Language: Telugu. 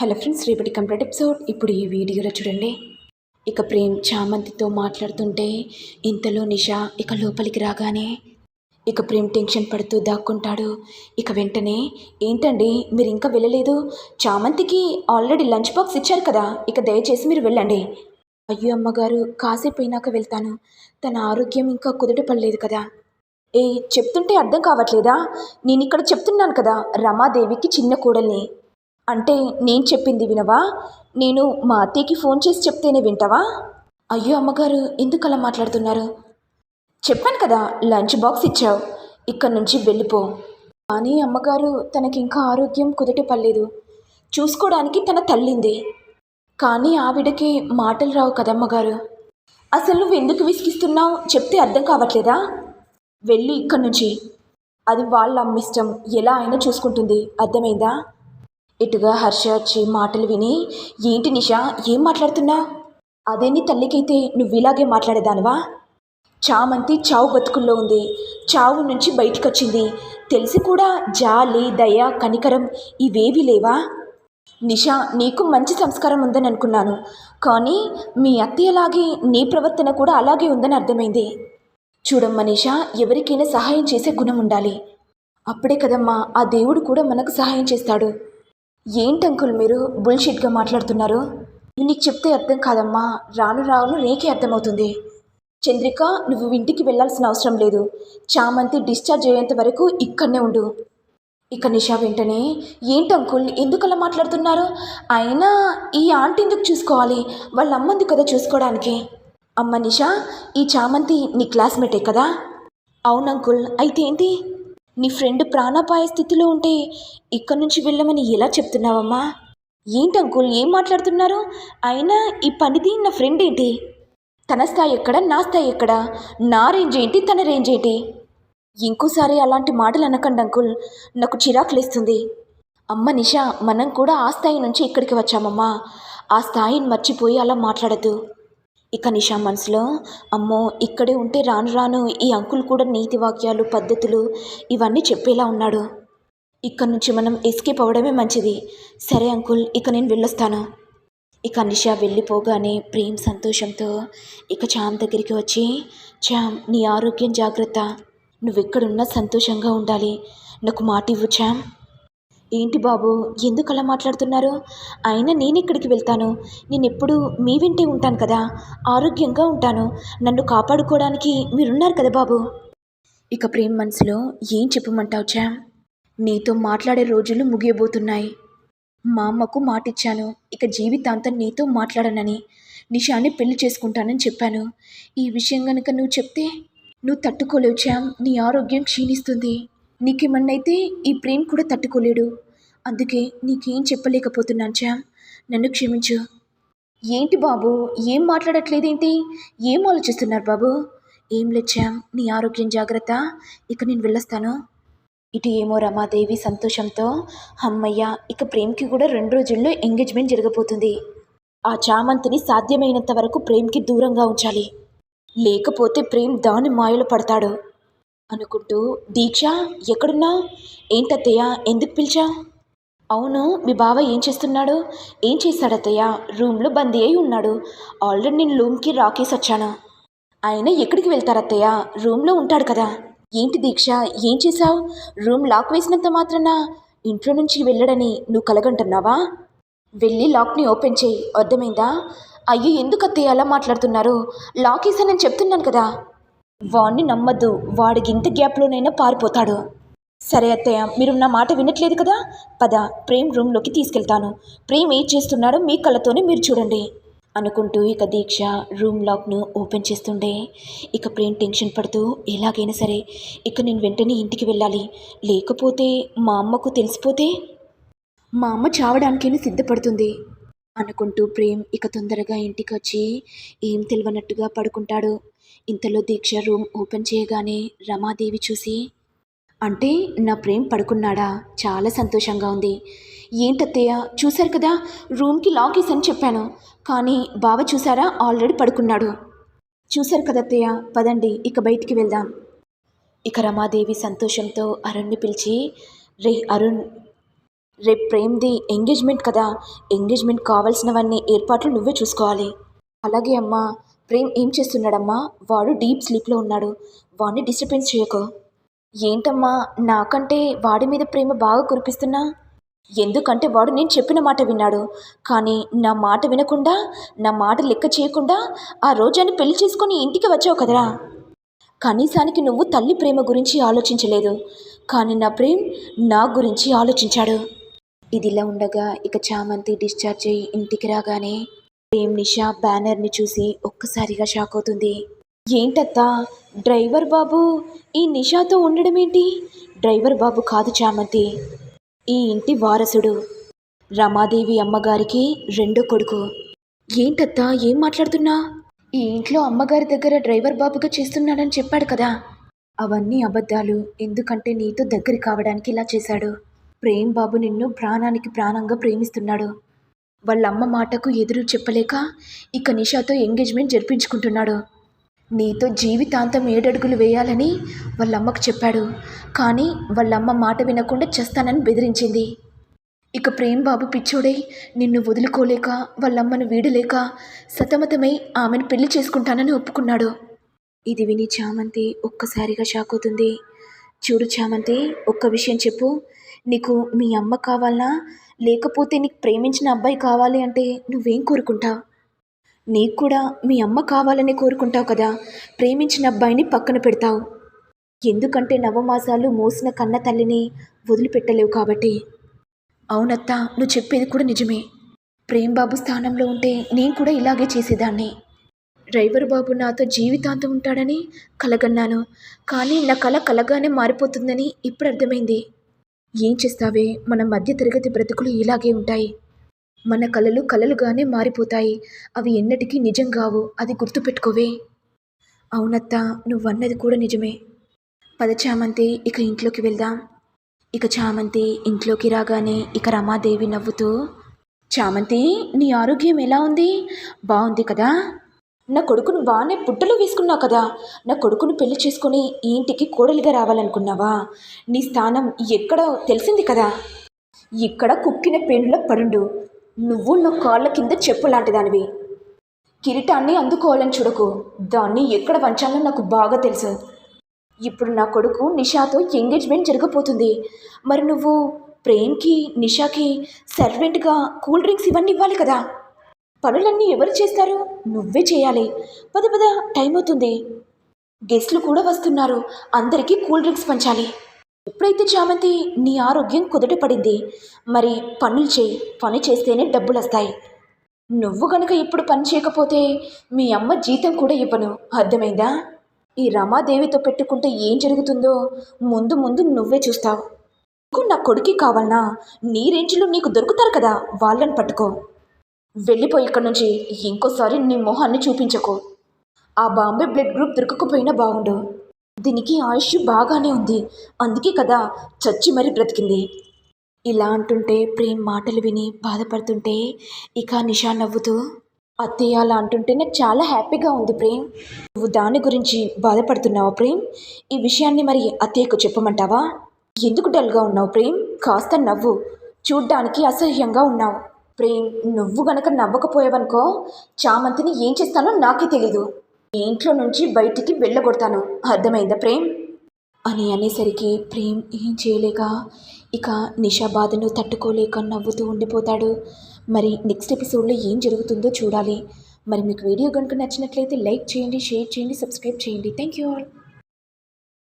హలో ఫ్రెండ్స్ రేపటి కంప్లీట్ ఎపిసోడ్. ఇప్పుడు ఈ వీడియోలో చూడండి. ఇక ప్రేమ్ చామంతితో మాట్లాడుతుంటే ఇంతలో నిషా ఇక లోపలికి రాగానే ఇక ప్రేమ్ టెన్షన్ పడుతూ దాక్కుంటాడు. ఇక వెంటనే ఏంటండి మీరు ఇంకా వెళ్ళలేదు? చామంతికి ఆల్రెడీ లంచ్ బాక్స్ ఇచ్చారు కదా ఇక దయచేసి మీరు వెళ్ళండి. అయ్యో అమ్మగారు కాసేపు అయినాక వెళ్తాను. తన ఆరోగ్యం ఇంకా కుదుట పడలేదు కదా. ఏ చెప్తుంటే అర్థం కావట్లేదా? నేను ఇక్కడ చెప్తున్నాను కదా రమాదేవికి చిన్న కూడల్ని. అంటే నేను చెప్పింది వినవా? నేను మా అత్తయ్యకి ఫోన్ చేసి చెప్తేనే వింటావా? అయ్యో అమ్మగారు ఎందుకు అలా మాట్లాడుతున్నారు? చెప్పాను కదా లంచ్ బాక్స్ ఇచ్చావు. ఇక్కడ నుంచి వెళ్ళిపో. కానీ అమ్మగారు తనకి ఇంకా ఆరోగ్యం కుదట పర్లేదు చూసుకోవడానికి తన తల్లింది. కానీ ఆవిడకి మాటలు రావు కదమ్మగారు అసలు నువ్వు ఎందుకు విసిగిస్తున్నావు? చెప్తే అర్థం కావట్లేదా? వెళ్ళి ఇక్కడి నుంచి. అది వాళ్ళ అమ్మిష్టం. ఎలా అయినా చూసుకుంటుంది. అర్థమైందా? ఇటుగా హర్ష వచ్చి మాటలు విని ఏంటి నిషా ఏం మాట్లాడుతున్నా? అదేని తల్లికైతే నువ్వు ఇలాగే మాట్లాడేదానివా? చామంతి చావు బతుకుల్లో ఉంది. చావు నుంచి బయటకొచ్చింది. వచ్చింది తెలిసి కూడా జాలి దయ కనికరం ఇవేవి లేవా? నిషా నీకు మంచి సంస్కారం ఉందని అనుకున్నాను. కానీ మీ అత్తయ్యలాగే నీ ప్రవర్తన కూడా అలాగే ఉందని అర్థమైంది. చూడమ్మా నిషా ఎవరికైనా సహాయం చేసే గుణం ఉండాలి. అప్పుడే కదమ్మా ఆ దేవుడు కూడా మనకు సహాయం చేస్తాడు. ఏంటి అంకుల్ మీరు బుల్షిట్గా మాట్లాడుతున్నారు? నీకు చెప్తే అర్థం కాదమ్మా. రాను రాను నీకే అర్థమవుతుంది. చంద్రిక నువ్వు ఇంటికి వెళ్ళాల్సిన అవసరం లేదు. చామంతి డిశ్చార్జ్ అయ్యేంత వరకు ఇక్కడనే ఉండు. ఇక నిషా వెంటనే ఏంటి అంకుల్ ఎందుకు మాట్లాడుతున్నారు? అయినా ఈ ఆంటీ ఎందుకు చూసుకోవాలి? వాళ్ళ అమ్మంది కదా చూసుకోవడానికి. అమ్మ నిషా ఈ చామంతి నీ క్లాస్మేటే కదా? అవును అంకుల్. అయితే ఏంటి? నీ ఫ్రెండ్ ప్రాణాపాయ స్థితిలో ఉంటే ఇక్కడి నుంచి వెళ్ళమని ఎలా చెప్తున్నావమ్మా? ఏంటి అంకుల్ ఏం మాట్లాడుతున్నారు? అయినా ఈ పనిది నా ఫ్రెండ్ ఏంటి? తన స్థాయి ఎక్కడ నా స్థాయి ఎక్కడ? నా రేంజ్ ఏంటి తన రేంజ్ ఏంటి? ఇంకోసారి అలాంటి మాటలు అనకండి అంకుల్ నాకు చిరాకులేస్తుంది. అమ్మ నిషా మనం కూడా ఆ స్థాయి నుంచి ఇక్కడికి వచ్చామమ్మా. ఆ స్థాయిని మర్చిపోయి అలా మాట్లాడద్దు. ఇక నిషా మనసులో అమ్మో ఇక్కడే ఉంటే రాను రాను ఈ అంకుల్ కూడా నీతి వాక్యాలు పద్ధతులు ఇవన్నీ చెప్పేలా ఉన్నాడు. ఇక్కడ నుంచి మనం ఎస్కేప్ అవ్వడమే మంచిది. సరే అంకుల్ ఇక నేను వెళ్ళొస్తాను. ఇక నిషా వెళ్ళిపోగానే ప్రేమ్ సంతోషంతో ఇక చామ్ దగ్గరికి వచ్చి చామ్ నీ ఆరోగ్యం జాగ్రత్త. నువ్వెక్కడున్నా సంతోషంగా ఉండాలి. నాకు మాట ఇవ్వు చామ్. ఏంటి బాబు ఎందుకు అలా మాట్లాడుతున్నారు? అయినా నేను ఇక్కడికి వెళ్తాను. నేను ఎప్పుడు మీ వెంటే ఉంటాను కదా. ఆరోగ్యంగా ఉంటాను. నన్ను కాపాడుకోవడానికి మీరున్నారు కదా బాబు. ఇక ప్రేమ్ మనసులో ఏం చెప్పమంటావు చామ్ నీతో మాట్లాడే రోజులు ముగియబోతున్నాయి. మా అమ్మకు మాటిచ్చాను. ఇక జీవితాంతం నీతో మాట్లాడనని. నిషాని పెళ్ళి చేసుకుంటానని చెప్పాను. ఈ విషయం కనుక నువ్వు చెప్తే నువ్వు తట్టుకోలేవు చామ్ నీ ఆరోగ్యం క్షీణిస్తుంది. నీకేమన్నైతే ఈ ప్రేమ్ కూడా తట్టుకోలేడు. అందుకే నీకేం చెప్పలేకపోతున్నాను చామ్ నన్ను క్షమించు. ఏంటి బాబు? ఏం మాట్లాడట్లేదేంటి? ఏం ఆలోచిస్తున్నారు బాబు? ఏం లేచాం నీ ఆరోగ్యం జాగ్రత్త. ఇక నేను వెళ్ళొస్తాను. ఇటు ఏమో రమాదేవి సంతోషంతో అమ్మయ్య ఇక ప్రేమ్కి కూడా రెండు రోజుల్లో ఎంగేజ్మెంట్ జరగబోతుంది. ఆ చామంతిని సాధ్యమైనంత వరకు ప్రేమ్కి దూరంగా ఉంచాలి. లేకపోతే ప్రేమ్ దాని మాయలో పడతాడు. అనుకుంటూ దీక్ష ఎక్కడున్నా? ఏంటత్తయ్య? ఎందుకు పిలిచా? అవును మీ బావ ఏం చేస్తున్నాడు? ఏం చేశాడత్తయ్య? రూమ్లో బందీ అయి ఉన్నాడు. ఆల్రెడీ నేను రూమ్కి రాకేసి వచ్చాను. ఆయన ఎక్కడికి వెళ్తారత్తయ్య? రూమ్లో ఉంటాడు కదా. ఏంటి దీక్ష? ఏం చేశావు? రూమ్ లాక్ వేసినంత మాత్రాన? ఇంట్లో నుంచి వెళ్ళడని నువ్వు కలగంటున్నావా? వెళ్ళి లాక్ని ఓపెన్ చేయి. అర్థమైందా? అయ్యో ఎందుకు అత్తయ్య అలా మాట్లాడుతున్నారు? లాక్ వేసానని చెప్తున్నాను కదా. వాణ్ణి నమ్మద్దు. వాడికి ఇంత గ్యాప్లోనైనా పారిపోతాడు. సరే అత్తయ్య మీరు నా మాట వినట్లేదు కదా? పద ప్రేమ్ రూమ్లోకి తీసుకెళ్తాను. ప్రేమ్ ఏం చేస్తున్నాడో మీ కళ్ళతోనే మీరు చూడండి. అనుకుంటూ ఇక దీక్ష రూమ్ లాక్ను ఓపెన్ చేస్తుండే. ఇక ప్రేమ్ టెన్షన్ పడుతూ ఎలాగైనా సరే ఇక నేను వెంటనే ఇంటికి వెళ్ళాలి. లేకపోతే మా అమ్మకు తెలిసిపోతే? మా అమ్మ చావడానికైనా సిద్ధపడుతుంది. అనుకుంటూ ప్రేమ్ ఇక తొందరగా ఇంటికి వచ్చి ఏం తెలియనట్టుగా పడుకుంటాడు. ఇంతలో దీక్ష రూమ్ ఓపెన్ చేయగానే రమాదేవి చూసి అంటే నా ప్రేమ్ పడుకున్నాడా? చాలా సంతోషంగా ఉంది. ఏంటత్తయ్య చూశారు కదా రూమ్కి లాక్ వేసని చెప్పాను. కానీ బావ చూసారా ఆల్రెడీ పడుకున్నాడు. చూశారు కదా అత్తయ్య పదండి ఇక బయటికి వెళ్దాం. ఇక రమాదేవి సంతోషంతో అరుణ్ని పిలిచి రే అరుణ్ రేపు ప్రేమ్ది ఎంగేజ్మెంట్ కదా ఎంగేజ్మెంట్ కావాల్సినవన్నీ ఏర్పాట్లు నువ్వే చూసుకోవాలి. అలాగే అమ్మా ప్రేమ్ ఏం చేస్తున్నాడమ్మా? వాడు డీప్ స్లీప్లో ఉన్నాడు. వాడిని డిస్టర్బెన్స్ చేయకు. ఏంటమ్మా నాకంటే వాడి మీద ప్రేమ బాగా కురిపిస్తున్నా? ఎందుకంటే వాడు నేను చెప్పిన మాట విన్నాడు. కానీ నా మాట వినకుండా నా మాట లెక్క చేయకుండా ఆ రోజాన్ని పెళ్ళి చేసుకొని ఇంటికి వచ్చావు కదరా? కనీసానికి నువ్వు తల్లి ప్రేమ గురించి ఆలోచించలేదు. కానీ నా ప్రేమ్ నా గురించి ఆలోచించాడు. ఇదిలా ఉండగా ఇక చామంతి డిశ్చార్జ్ అయ్యి ఇంటికి రాగానే ప్రేమ్ నిషా బ్యానర్ని చూసి ఒక్కసారిగా షాక్ అవుతుంది. ఏంటత్తా? డ్రైవర్ బాబు ఈ నిషాతో ఉండడం ఏంటి? డ్రైవర్ బాబు కాదు చామంతి. ఈ ఇంటి వారసుడు. రమాదేవి అమ్మగారికి రెండో కొడుకు. ఏంటత్తా? ఏం మాట్లాడుతున్నా? ఈ ఇంట్లో అమ్మగారి దగ్గర డ్రైవర్ బాబుగా చేస్తున్నాడని చెప్పాడు కదా. అవన్నీ అబద్ధాలు. ఎందుకంటే నీతో దగ్గర కావడానికి ఇలా చేశాడు. ప్రేమ్ బాబు నిన్ను ప్రాణానికి ప్రాణంగా ప్రేమిస్తున్నాడు. వాళ్ళ అమ్మ మాటకు ఎదురు చెప్పలేక ఇక నిషాతో ఎంగేజ్మెంట్ జరిపించుకుంటున్నాడు. నీతో జీవితాంతం ఏడడుగులు వేయాలని వాళ్ళమ్మకు చెప్పాడు. కానీ వాళ్ళమ్మ మాట వినకుండా చేస్తానని బెదిరించింది. ఇక ప్రేమ్ బాబు పిచ్చోడై నిన్ను వదులుకోలేక వాళ్ళమ్మను వీడలేక సతమతమై ఆమెను పెళ్ళి చేసుకుంటానని ఒప్పుకున్నాడు. ఇది విని చామంతి ఒక్కసారిగా షాక్ అవుతుంది. చూడు చామంతి ఒక్క విషయం చెప్పు. నీకు మీ అమ్మ కావాలా? లేకపోతే నీకు ప్రేమించిన అబ్బాయి కావాలి అంటే నువ్వేం కోరుకుంటావు? నీకు కూడా మీ అమ్మ కావాలని కోరుకుంటావు కదా? ప్రేమించిన అబ్బాయిని పక్కన పెడతావు. ఎందుకంటే నవమాసాలు మోసిన కన్న తల్లిని వదిలిపెట్టలేవు కాబట్టి. అవునత్త నువ్వు చెప్పేది కూడా నిజమే. ప్రేమ్ బాబు స్థానంలో ఉంటే నేను కూడా ఇలాగే చేసేదాన్ని. డ్రైవర్ బాబు నాతో జీవితాంతం ఉంటాడని కలగన్నాను. కానీ నా కల కలగానే మారిపోతుందని ఇప్పుడు అర్థమైంది. ఏం చేస్తావే? మన మధ్య తరగతి బ్రతుకులు ఇలాగే ఉంటాయి. మన కలలు కలలుగానే మారిపోతాయి. అవి ఎన్నటికీ నిజం కావు. అది గుర్తుపెట్టుకోవే. అవునత్త నువ్వన్నది కూడా నిజమే. పద చామంతి ఇక ఇంట్లోకి వెళ్దాం. ఇక చామంతి ఇంట్లోకి రాగానే ఇక రమాదేవి నవ్వుతూ చామంతి నీ ఆరోగ్యం ఎలా ఉంది? బాగుంది కదా? నా కొడుకును వానే పుట్టలో వేసుకున్నావు కదా. నా కొడుకును పెళ్ళి చేసుకుని ఈ ఇంటికి కోడలిగా రావాలనుకున్నావా? నీ స్థానం ఎక్కడో తెలిసింది కదా. ఇక్కడ కుక్కిన పేనులో పడుండు. నువ్వు నా కాళ్ళ కింద చెప్పు లాంటిదానివి. కిరీటాన్ని అందుకోవాలని చూడకు. దాన్ని ఎక్కడ వంచాలో నాకు బాగా తెలుసు. ఇప్పుడు నా కొడుకు నిషాతో ఎంగేజ్మెంట్ జరగబోతుంది. మరి నువ్వు ప్రేమ్కి నిషాకి సర్వెంట్గా కూల్ డ్రింక్స్ ఇవన్నీ ఇవ్వాలి కదా. పనులన్నీ ఎవరు చేస్తారు? నువ్వే చేయాలి. పద పద టైం అవుతుంది. గెస్ట్లు కూడా వస్తున్నారు. అందరికీ కూల్ డ్రింక్స్ పంచాలి. ఎప్పుడైతే చామంతి నీ ఆరోగ్యం కుదుట పడింది మరి పనులు చేయి. పని చేస్తేనే డబ్బులు వస్తాయి. నువ్వు కనుక ఇప్పుడు పని చేయకపోతే మీ అమ్మ జీతం కూడా ఇవ్వను. అర్థమైందా? ఈ రమాదేవితో పెట్టుకుంటే ఏం జరుగుతుందో ముందు ముందు నువ్వే చూస్తావు. నా కొడుకి కావాలనా? నీ రేంజ్లో నీకు దొరుకుతారు కదా? వాళ్ళని పట్టుకో. వెళ్ళిపోయి ఇక్కడి నుంచి. ఇంకోసారి నీ మొహాన్ని చూపించకు. ఆ బాంబే బ్లడ్ గ్రూప్ దొరకకపోయినా బాగుండు. దీనికి ఆయుష్ బాగానే ఉంది. అందుకే కదా చచ్చి మరీ బ్రతికింది. ఇలా అంటుంటే ప్రేమ్ మాటలు విని బాధపడుతుంటే ఇక నిషా నవ్వుతూ అత్తయ్య అలా అంటుంటే నాకు చాలా హ్యాపీగా ఉంది ప్రేమ్. నువ్వు దాని గురించి బాధపడుతున్నావా ప్రేమ్? ఈ విషయాన్ని మరి అత్తయ్యకు చెప్పమంటావా? ఎందుకు డల్గా ఉన్నావు ప్రేమ్? కాస్త నవ్వు. చూడ్డానికి అసహ్యంగా ఉన్నావు. ప్రేమ్ నువ్వు గనక నవ్వకపోయావనుకో చామంతిని ఏం చేస్తానో నాకే తెలీదు. ఇంట్లో నుంచి బయటికి వెళ్ళగొడతాను. అర్థమైందా ప్రేమ్? అని అనేసరికి ప్రేమ్ ఏం చేయలేక ఇక నిషా బాధను తట్టుకోలేక నవ్వుతూ ఉండిపోతాడు. మరి నెక్స్ట్ ఎపిసోడ్లో ఏం జరుగుతుందో చూడాలి. మరి మీకు వీడియో కనుక నచ్చినట్లయితే లైక్ చేయండి షేర్ చేయండి సబ్స్క్రైబ్ చేయండి. Thank you all.